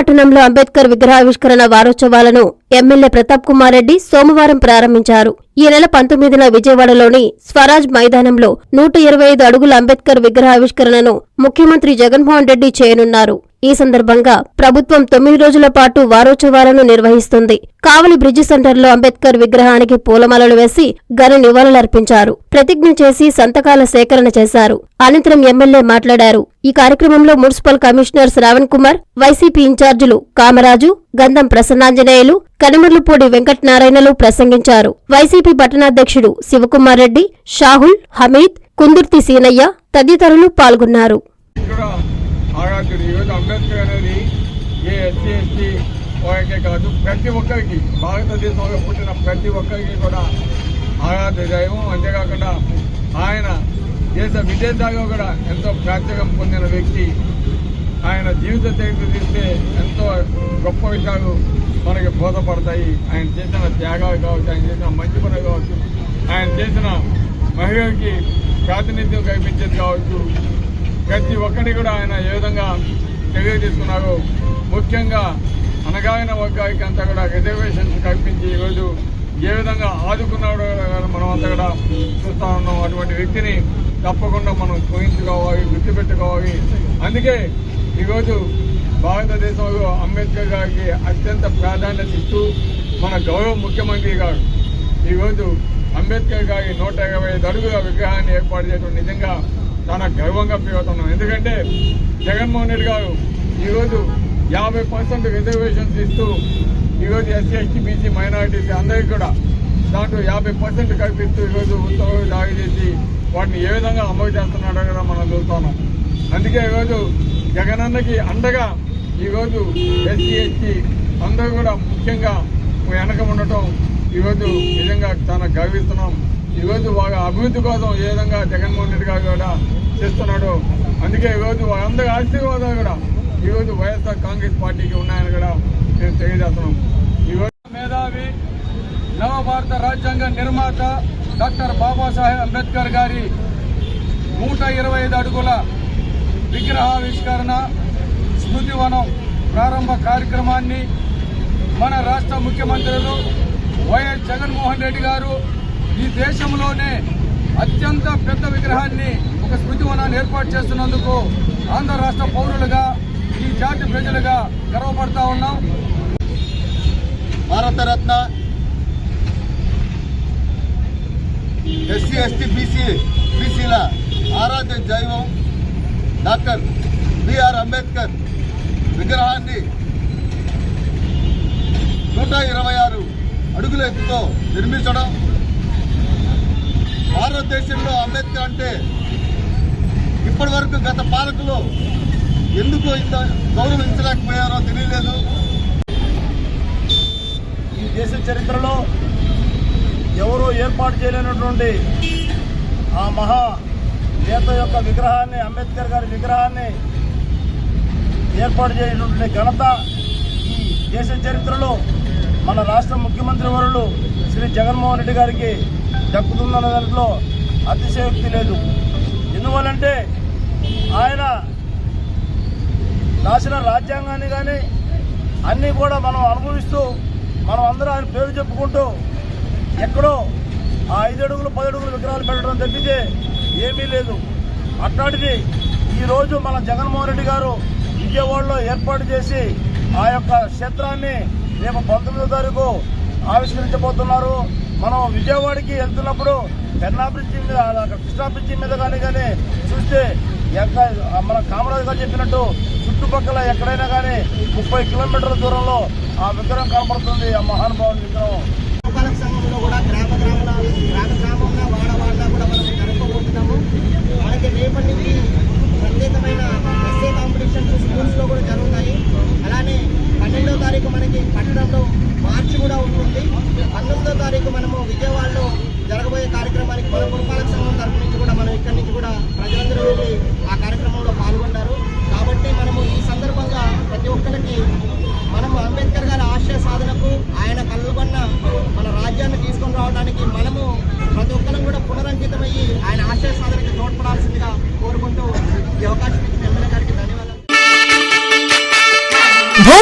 పట్టణంలో అంబేద్కర్ విగ్రహావిష్కరణ వారోత్సవాలను ఎమ్మెల్యే ప్రతాప్ కుమార్ రెడ్డి సోమవారం ప్రారంభించారు. ఈ నెల పంతొమ్మిదిన విజయవాడలోని స్వరాజ్ మైదానంలో నూట ఇరవై ఐదు అడుగుల అంబేద్కర్ విగ్రహావిష్కరణను ముఖ్యమంత్రి జగన్మోహన్ రెడ్డి చేయనున్నారు. ఈ సందర్భంగా ప్రభుత్వం తొమ్మిది రోజుల పాటు వారోత్సవాలను నిర్వహిస్తుంది. కావలి బ్రిడ్జి సెంటర్లో అంబేద్కర్ విగ్రహానికి పూలమాలలు వేసి ఘన నివాళులర్పించారు. ప్రతిజ్ఞ చేసి సంతకాల సేకరణ చేశారు. అనంతరం ఎమ్మెల్యే మాట్లాడారు. ఈ కార్యక్రమంలో municipal commissioner Shravan Kumar YCP ఇన్ఛార్జీలు కామరాజు గంధం ప్రసన్నాంజనేయులు కనిమర్లపూడి వెంకటనారాయణలు ప్రసంగించారు. వైసీపీ పట్టణాధ్యక్షుడు శివకుమార్ రెడ్డి షాహుల్ హమీద్ కుందుర్తి సీనయ్య తదితరులు పాల్గొన్నారు. కూడా ఈరోజు అంబేద్కర్ అనేది ఏ ఎస్సీ ఎస్టీ వారికే కాదు ప్రతి ఒక్కరికి భారతదేశంలో పుట్టిన ప్రతి ఒక్కరికి కూడా ఆరాధ్య దైవం అంతేకాకుండా ఆయన దేశ విదేశాల్లో కూడా ఎంతో ప్రాచుర్యం పొందిన వ్యక్తి. ఆయన జీవిత చరిత్ర తీస్తే ఎంతో గొప్ప విషయాలు మనకి బోధపడతాయి. ఆయన చేసిన త్యాగాలు కావచ్చు ఆయన చేసిన మంచి పనులు కావచ్చు ఆయన చేసిన మహిళలకి ప్రాతినిధ్యం కల్పించేది కావచ్చు. ప్రతి ఒక్కటి కూడా ఆయన ఏ విధంగా చర్య ముఖ్యంగా అనగాయన వర్గానికి అంతా కూడా రిజర్వేషన్స్ కల్పించి ఈరోజు ఏ విధంగా ఆదుకున్నాడో మనం అంతా కూడా చూస్తా ఉన్నాం. అటువంటి వ్యక్తిని తప్పకుండా మనం స్మరించుకోవాలి గుర్తుపెట్టుకోవాలి. అందుకే ఈరోజు భారతదేశంలో అంబేద్కర్ గారికి అత్యంత ప్రాధాన్యత ఇస్తూ మన గౌరవ ముఖ్యమంత్రి గారు ఈరోజు అంబేద్కర్ గారి నూట ఇరవై అడుగుల విగ్రహాన్ని ఏర్పాటు చేయడం నిజంగా చాలా గర్వంగా ఫీల్ అవుతున్నాం. ఎందుకంటే జగన్మోహన్ రెడ్డి గారు ఈరోజు యాభై పర్సెంట్ రిజర్వేషన్స్ ఇస్తూ ఈరోజు ఎస్సీ ఎస్టీ బీసీ మైనారిటీస్ అందరికీ కూడా దాంట్లో యాభై పర్సెంట్ కల్పిస్తూ ఈరోజు ఉత్తర్వులు జారీ చేసి వాటిని ఏ విధంగా అమలు చేస్తున్నాడో కూడా మనం చూస్తున్నాం. అందుకే ఈరోజు జగనన్నకి అండగా ఈరోజు ఎస్సీ ఎస్టీ అందరూ కూడా ముఖ్యంగా వెనక ఉండటం ఈరోజు నిజంగా చాలా గర్విస్తున్నాం. ఈరోజు వాళ్ళ అభివృద్ధి కోసం ఏ విధంగా జగన్మోహన్ రెడ్డి గారు కూడా చేస్తున్నాడు అందుకే ఈరోజు వాళ్ళందరి ఆశీర్వాదాలు కూడా ఈరోజు వైఎస్ఆర్ కాంగ్రెస్ పార్టీకి ఉన్నాయని కూడా నేను తెలియజేస్తున్నాం. ఈరోజు మేధావి నవ భారత రాజ్యాంగ నిర్మాత డాక్టర్ బాబాసాహెబ్ అంబేద్కర్ గారి నూట ఇరవై ఐదు అడుగుల విగ్రహావిష్కరణ స్మృతివనం ప్రారంభ కార్యక్రమాన్ని మన రాష్ట్ర ముఖ్యమంత్రులు వైఎస్ జగన్మోహన్ రెడ్డి గారు ఈ దేశంలోనే అత్యంత పెద్ద విగ్రహాన్ని ఒక స్మృతివనాన్ని ఏర్పాటు చేస్తున్నందుకు ఆంధ్ర రాష్ట్ర పౌరులుగా ఈ జాతి ప్రజలుగా గర్వపడతా ఉన్నాం. భారతరత్న ఎస్సీ ఎస్టీ బీసీ బీసీల ఆరాధ్య దైవం డాక్టర్ బిఆర్ అంబేద్కర్ విగ్రహాన్ని నూట ఇరవై ఆరు అడుగుల ఎత్తుతో నిర్మించడం. భారతదేశంలో అంబేద్కర్ అంటే ఇప్పటి వరకు గత పాలకులు ఎందుకు ఇంత గౌరవించలేకపోయారో తెలియలేదు. ఈ దేశ చరిత్రలో ఎవరూ ఏర్పాటు చేయలేనటువంటి ఆ మహా నేత యొక్క విగ్రహాన్ని అంబేద్కర్ గారి విగ్రహాన్ని ఏర్పాటు చేయనటువంటి ఘనత ఈ దేశ చరిత్రలో మన రాష్ట్ర ముఖ్యమంత్రి వరులు శ్రీ జగన్మోహన్ రెడ్డి గారికి దక్కుతుందన్న దాంట్లో అతిశయోక్తి లేదు. ఎందువల్లంటే ఆయన రాసిన రాజ్యాంగాన్ని కానీ అన్నీ కూడా మనం అనుభవిస్తూ మనం అందరూ ఆయన పేరు చెప్పుకుంటూ ఎక్కడో ఆ ఐదు అడుగులు పది అడుగులు విగ్రహాలు పెట్టడం తప్పితే ఏమీ లేదు. అట్లాంటిది ఈరోజు మన జగన్మోహన్ రెడ్డి గారు విజయవాడలో ఏర్పాటు చేసి ఆ యొక్క క్షేత్రాన్ని రేపు పంతొమ్మిదో తారీఖు ఆవిష్కరించబోతున్నారు. మనం విజయవాడకి వెళ్తున్నప్పుడు పెన్నా బ్రిడ్జి మీద కృష్ణా బ్రిడ్జి మీద కానీ కానీ చూస్తే ఎక్క మన కామరాజు గారు చెప్పినట్టు చుట్టుపక్కల ఎక్కడైనా కానీ ముప్పై కిలోమీటర్ల దూరంలో ఆ విగ్రహం కనపడుతుంది ఆ మహానుభావుని విగ్రహం. సంఘంలో కూడా గ్రామ గ్రామాల గ్రామ గ్రామంలో వాడ వాడలా కూడా మనం జరుపుకుంటున్నాము మనకి రేపటి నుంచి ప్రత్యేకమైన ఎస్ఏ కాంపిటీషన్స్ స్కూల్స్లో కూడా జరుగుతాయి అలానే పన్నెండో తారీఖు మనకి పట్టణంలో మార్చి కూడా ఉంటుంది పంతొమ్మిదో తారీఖు మనము విజయవాడలో జరగబోయే కార్యక్రమానికి మన పురపాలక సంఘం తరపు నుంచి కూడా మనం ఇక్కడి నుంచి కూడా ప్రజలందరూ వెళ్ళి ఆ కార్యక్రమంలో పాల్గొంటారు కాబట్టి మనము ఈ సందర్భంగా ప్రతి ఒక్కరికి మనము అంబేద్కర్ గారి ఆశయ సాధనకు ఆయన కలుగొన్న మన రాజ్యాన్ని తీసుకొని రావడానికి మనము ప్రతి ఒక్కరం కూడా పునరంకితమయ్యి ఆయన ఆశయ సాధనకి తోడ్పడాల్సింది